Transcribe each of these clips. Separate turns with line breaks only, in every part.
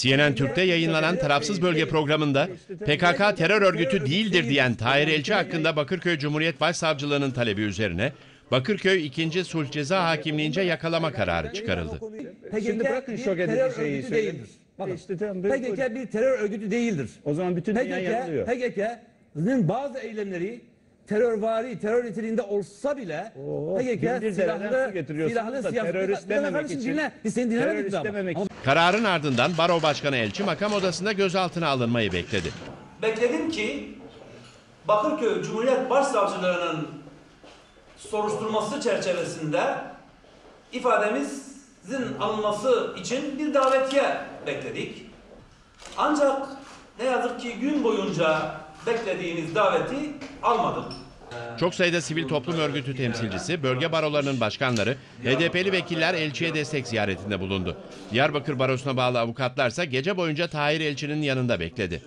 CNN Türk'te yayınlanan tarafsız bölge programında PKK terör örgütü değildir diyen Tahir Elçi hakkında Bakırköy Cumhuriyet Başsavcılığı'nın talebi üzerine Bakırköy 2. Sulh Ceza Hakimliğince yakalama kararı çıkarıldı.
PKK
Şimdi bırakın şok edici şeyi söyleyin.
değildir. Bakın,
İşte tamam, buyurun,
PKK bir terör örgütü değildir.
O zaman bütün dünya yanılıyor.
PKK'nın bazı eylemleri terörvari, terör niteliğinde olsa bile
Oo,
PKK silahlı, silahlı siyasi...
terörist dememek için-
Dinle. Biz seni dinlemedik ama?
dememek
Ama
Kararın ardından Baro Başkanı Elçi makam odasında gözaltına alınmayı bekledi.
Bekledim ki Bakırköy Cumhuriyet Başsavcılığı'nın soruşturması çerçevesinde ifademizin alınması için bir davetiye bekledik. Ancak ne yazık ki gün boyunca beklediğiniz daveti almadım.
Çok sayıda sivil toplum örgütü temsilcisi, bölge barolarının başkanları, HDP'li vekiller elçiye destek ziyaretinde bulundu. Diyarbakır Barosu'na bağlı avukatlarsa gece boyunca Tahir Elçi'nin yanında bekledi.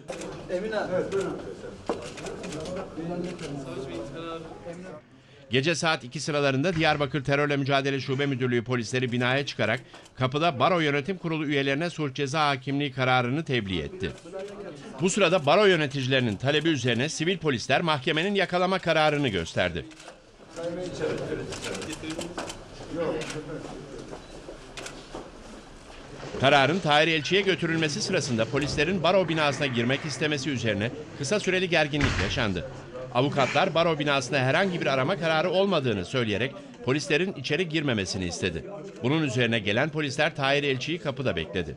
Gece saat 2 sıralarında Diyarbakır Terörle Mücadele Şube Müdürlüğü polisleri binaya çıkarak kapıda Baro Yönetim Kurulu üyelerine sulh ceza hakimliği kararını tebliğ etti. Bu sırada baro yöneticilerinin talebi üzerine sivil polisler mahkemenin yakalama kararını gösterdi. Kararın Tahir Elçi'ye götürülmesi sırasında polislerin baro binasına girmek istemesi üzerine kısa süreli gerginlik yaşandı. Avukatlar baro binasında herhangi bir arama kararı olmadığını söyleyerek polislerin içeri girmemesini istedi. Bunun üzerine gelen polisler Tahir Elçi'yi kapıda bekledi.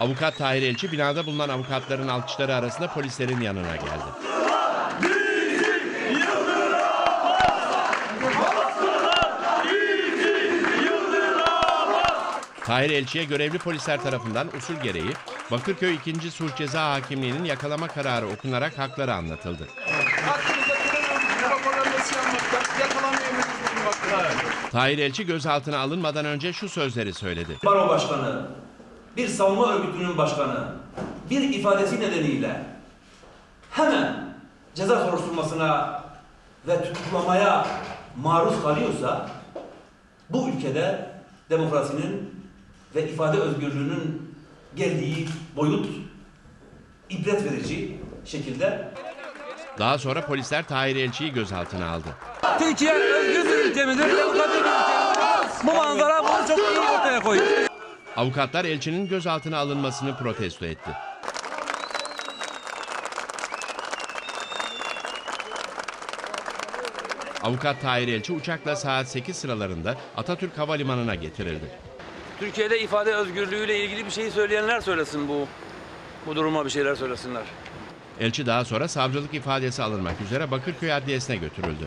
Avukat Tahir Elçi binada bulunan avukatların alkışları arasında polislerin yanına geldi. Tahir Elçi'ye görevli polisler tarafından usul gereği Bakırköy 2. Sulh Ceza Hakimliği'nin yakalama kararı okunarak hakları anlatıldı. Tahir Elçi gözaltına alınmadan önce şu sözleri söyledi.
Baro başkanı, bir savunma örgütünün başkanı bir ifadesi nedeniyle hemen ceza soruşturmasına ve tutuklamaya maruz kalıyorsa bu ülkede demokrasinin ve ifade özgürlüğünün geldiği boyut ibret verici şekilde
Daha sonra polisler Tahir Elçi'yi gözaltına aldı.
Türkiye özgür bir demokratik. Bu manzara bunu çok iyi ortaya koyuyor.
Avukatlar elçinin gözaltına alınmasını protesto etti. Avukat Tahir Elçi uçakla saat 8 sıralarında Atatürk Havalimanı'na getirildi.
Türkiye'de ifade özgürlüğüyle ilgili bir şeyi söyleyenler söylesin bu bu duruma bir şeyler söylesinler.
Elçi daha sonra savcılık ifadesi alınmak üzere Bakırköy Adliyesi'ne götürüldü.